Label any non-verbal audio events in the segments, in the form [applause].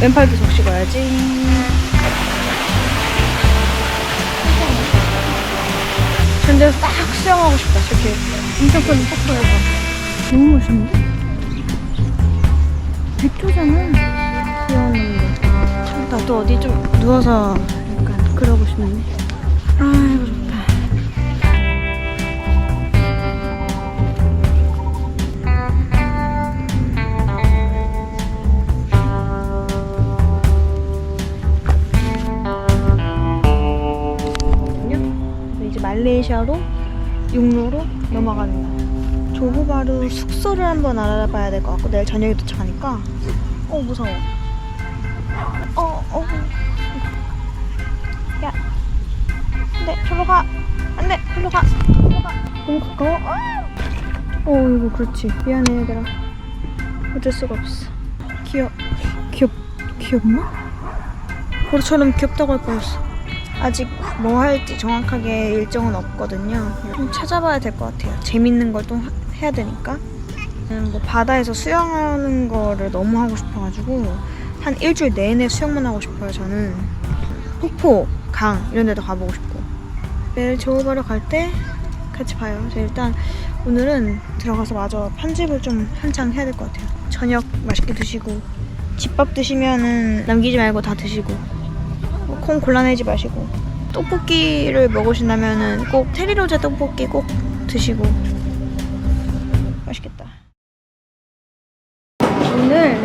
왼팔도 적시고야지. 근데 딱 수영하고 싶다. 저렇게 엄청 큰 폭포에서. 너무 멋있는데? 백조잖아. 귀여웠는데. 참, 나도 어디 좀 누워서 약간 그러고 싶네. 말레이시아로 육로로 넘어가는 거. 조호바루 숙소를 한번 알아봐야 될 것 같고 내일 저녁에 도착하니까 어 무서워. 어 어. 야. 안돼 저로 가. 안돼 저로 가. 저로 가. 너무 가까워. 아! 어 이거 그렇지. 미안해 얘들아. 어쩔 수가 없어. 귀여 귀엽 귀엽나? 보루처럼 귀엽다고 할 뻔했어. 아직 뭐 할지 정확하게 일정은 없거든요. 좀 찾아봐야 될 것 같아요. 재밌는 걸 또 해야 되니까. 음, 뭐 바다에서 수영하는 거를 너무 하고 싶어가지고 한 일주일 내내 수영만 하고 싶어요. 저는 폭포, 강 이런 데도 가보고 싶고 내일 조호바로 갈때 같이 봐요. 저 일단 오늘은 들어가서 마저 편집을 좀 한창 해야 될 것 같아요. 저녁 맛있게 드시고 집밥 드시면은 남기지 말고 다 드시고 뭐 콩 골라내지 마시고 떡볶이를 먹으신다면은 꼭 테리로제 떡볶이 꼭 드시고 맛있겠다. 오늘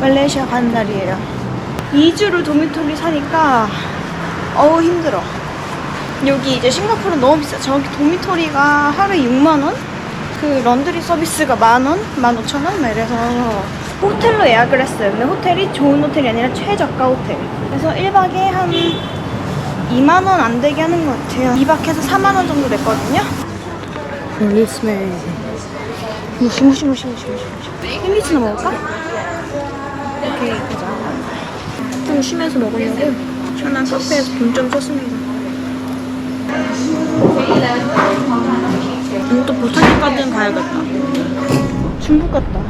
말레이시아 가는 날이에요. 2주를 도미토리 사니까 어우 힘들어. 여기 이제 싱가포르는 너무 비싸. 저기 도미토리가 하루에 6만 원? 그 런드리 서비스가 만 원, 만 오천 원, 막 이래서 호텔로 예약을 했어요. 근데 호텔이 좋은 호텔이 아니라 최저가 호텔. 그래서 1박에 한 2만 원 안 되게 하는 것 같아요. 2박 해서 4만 원 정도 냈거든요. 폴리스맨. 무시 무시 무시 무시 무시 무시. 햄미츠나 먹을까? 이렇게 보자. 좀 쉬면서 먹으려고 시원한 카페에서 돈 좀 썼습니다. 음, 또 보타닉 가든 가야겠다. 중국 같다.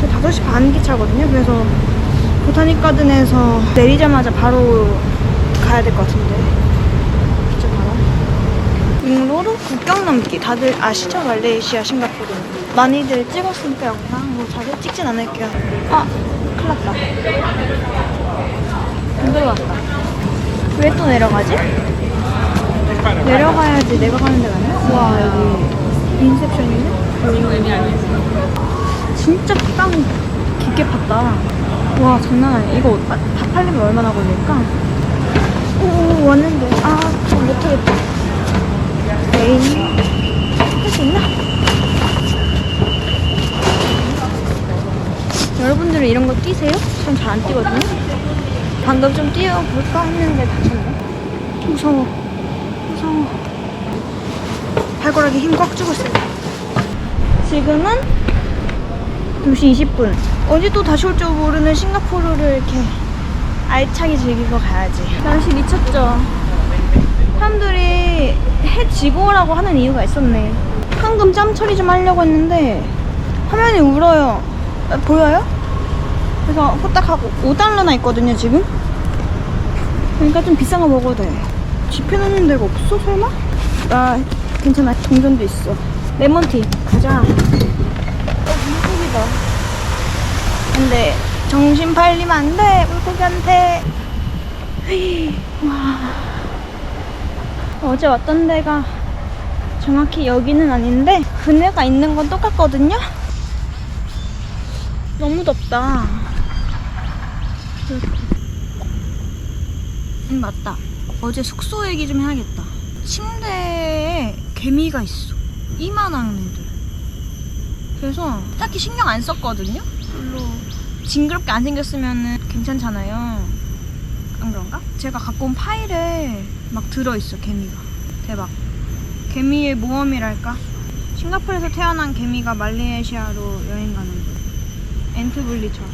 지금 5시 반 기차거든요. 그래서 보타닉 가든에서 내리자마자 바로 가야 될 것 같은데. 기차 타러. 잉로로 국경 넘기. 다들 아시죠? 말레이시아, 싱가포르. 많이들 찍었으니까 영상 뭐 자주 찍진 않을게요. 아, 큰일 났다. 안 들어왔다. 왜 또 내려가지? 내려가야지 내가 가는 데가 아니야? 와 여기 인셉션이네? 진짜 땅 깊게 팠다 와 장난 아니야 이거 다, 다 팔리면 얼마나 걸릴까? 오 왔는데 아좀 못하겠다 에이 할수 있나? 여러분들은 이런 거 뛰세요? 전 잘 안 뛰거든요 방금 좀 뛰어볼까 했는데 다쳤네 무서워 무서워. 발가락에 힘 꽉 주고 있어요. 지금은 2시 20분. 언제 또 다시 올지 모르는 싱가포르를 이렇게 알차게 즐기고 가야지. 날씨 미쳤죠? 사람들이 해 지고 오라고 하는 이유가 있었네. 황금 짬 처리 좀 하려고 했는데 화면이 울어요. 아, 보여요? 그래서 후딱 하고 5달러나 있거든요, 지금? 그러니까 좀 비싼 거 먹어도 돼. 집해놓는 데가 없어 설마? 나 괜찮아 동전도 있어 레몬티 가자 어 물고기다 근데 정신 팔리면 안돼 물고기한테 와 어제 왔던 데가 정확히 여기는 아닌데 그네가 있는 건 똑같거든요 너무 덥다 음 맞다 어제 숙소 얘기 좀 해야겠다. 침대에 개미가 있어. 이만한 애들. 그래서 딱히 신경 안 썼거든요? 별로 징그럽게 안 생겼으면 괜찮잖아요. 안 그런가? 제가 갖고 온 파일에 막 들어있어, 개미가. 대박. 개미의 모험이랄까? 싱가포르에서 태어난 개미가 말레이시아로 여행 가는 거. 엔트블리처럼.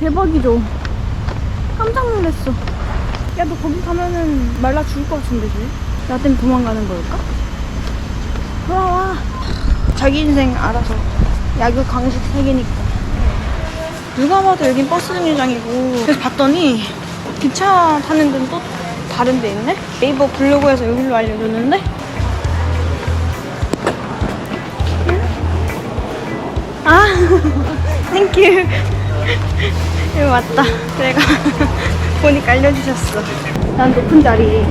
대박이죠? 깜짝 놀랐어. 야, 너 거기 가면은 말라 죽을 것 같은데, 쟤? 나 때문에 도망가는 걸까? 자기 인생 알아서. 야구 강식 세계니까. 누가 봐도 여긴 버스 정류장이고. 그래서 봤더니 기차 타는 데는 또 다른 데 있네? 네이버 블로그에서 여기로 알려줬는데? 아 땡큐 여기 왔다. 내가 보니까 알려주셨어. 난 높은 자리.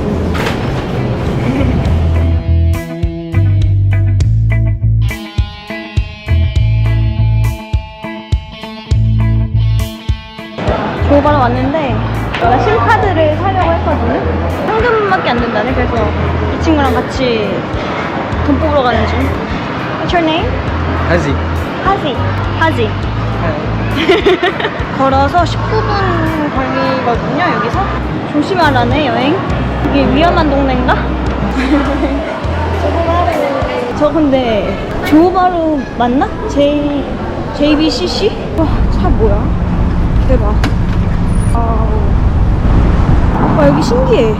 조바로 왔는데 내가 심카드를 사려고 했거든요 현금밖에 안 된다네. 그래서 이 친구랑 같이 돈 뽑으러 가는 중. What's your name? Hazi. 하지. 하지 [laughs] 걸어서 19분 걸리거든요 여기서 조심하라네 여행 이게 위험한 동네인가? [laughs] 저 근데 조바로 맞나? J JBCC? 와 차 뭐야? 대박. 아우. 와 여기 신기해.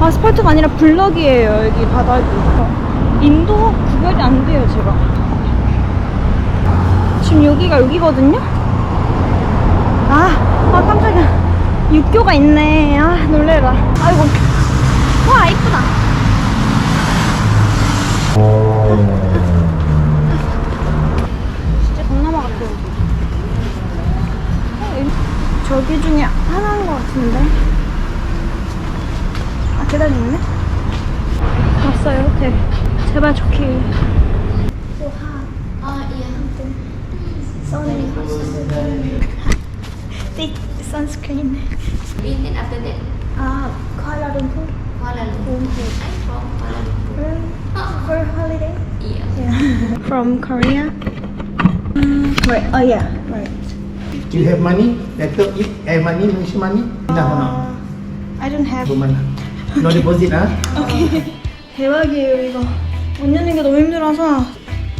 아스팔트가 아니라 블럭이에요 여기 바닥이. 인도 구별이 안 돼요 제가. 여기가 여기거든요? 아, 아 깜짝이야. 육교가 있네. 아, 놀래라. 아이고. 와, 이쁘다. 진짜 동남아 같아요. 어, 여기. 저기 중에 하나인 것 같은데. 아, 계단 있네? 왔어요, 호텔. 제발 좋 길. [laughs] Take sunscreen. Been and after that, Ah, Kuala Lumpur. Kuala Lumpur. I'm from Kuala Lumpur. For holiday? Yeah. Yeah. [laughs] From Korea? Right. Oh yeah. Right. You have money? Better eat air money, Malaysia money? Enough or not? Uh, I don't have. Woman. No deposit, ah? [laughs] 대박이에요 이거. 문 여는 게 너무 힘들어서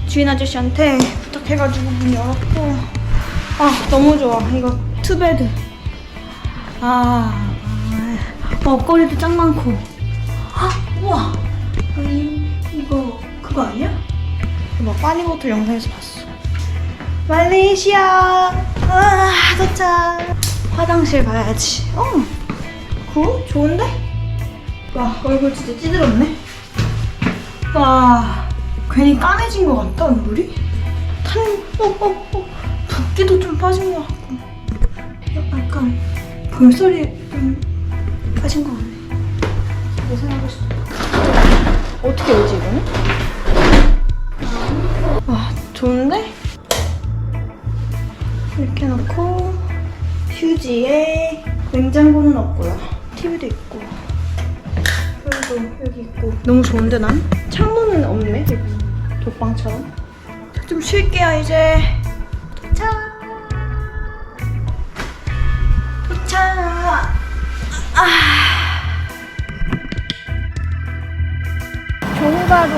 주인 아저씨한테 부탁 해가지고 문 열었고. 아 너무 좋아. 이거 투베드. 아. 아, 먹거리도 짱 많고. 아 우와. 이거 그거 아니야? 막 빠니보틀 영상에서 봤어. 말레이시아. 아 도착. 화장실 가야지. 어. 굿 좋은데? 와 얼굴 진짜 찌들었네. 와 괜히 까매진 것 같다 얼굴이. 탄, 어, 어, 어. 붓기도 좀 빠진 것 같고. 약간 볼살이 좀 빠진 것 같네. 내 생각했어. 어떻게 오지 이거는? 와 좋은데? 이렇게 놓고 휴지에 냉장고는 없고요. TV도 있고. 그리고 여기 있고 너무 좋은데 난? 창문은 없네 독방처럼 좀 쉴게요 이제. 도착. 도착. 아 조호바로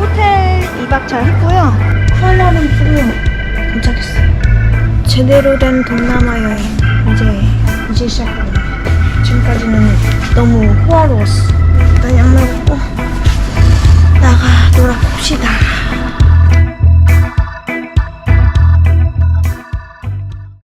호텔 2박 잘 했고요. 쿠알라룸푸르 도착했어요. 제대로 된 동남아 여행 이제 이제 시작합니다. 지금까지는 너무 호화로웠어 일단 약 먹고 나가 놀아봅시다